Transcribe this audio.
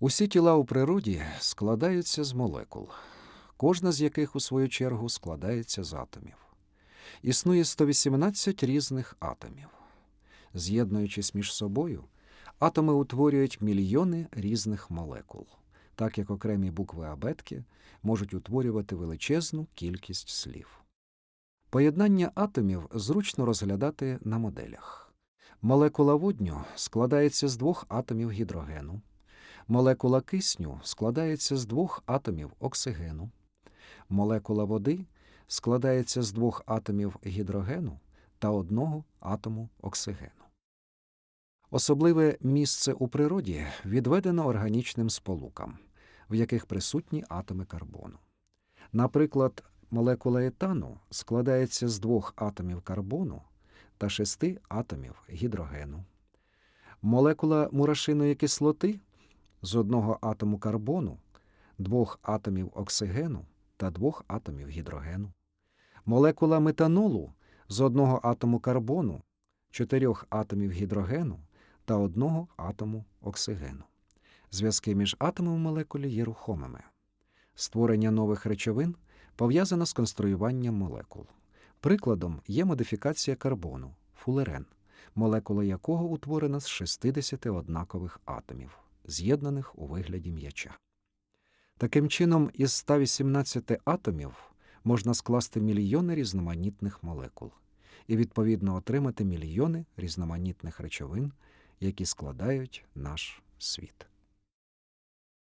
Усі тіла у природі складаються з молекул, кожна з яких, у свою чергу, складається з атомів. Існує 118 різних атомів. З'єднуючись між собою, атоми утворюють мільйони різних молекул, так як окремі букви абетки можуть утворювати величезну кількість слів. Поєднання атомів зручно розглядати на моделях. Молекула водню складається з двох атомів гідрогену. Молекула кисню складається з двох атомів оксигену. Молекула води складається з двох атомів гідрогену та одного атому оксигену. Особливе місце у природі відведено органічним сполукам, в яких присутні атоми карбону. Наприклад, молекула етану складається з двох атомів карбону та шести атомів гідрогену. Молекула мурашиної кислоти з одного атому карбону, двох атомів оксигену та двох атомів гідрогену. Молекула метанолу з одного атому карбону, чотирьох атомів гідрогену та одного атому оксигену. Зв'язки між атомами в молекулі є рухомими. Створення нових речовин пов'язано з конструюванням молекул. Прикладом є модифікація карбону фулерен, молекула якого утворена з 60 однакових атомів, з'єднаних у вигляді м'яча. Таким чином, із 118 атомів можна скласти мільйони різноманітних молекул і відповідно отримати мільйони різноманітних речовин, які складають наш світ.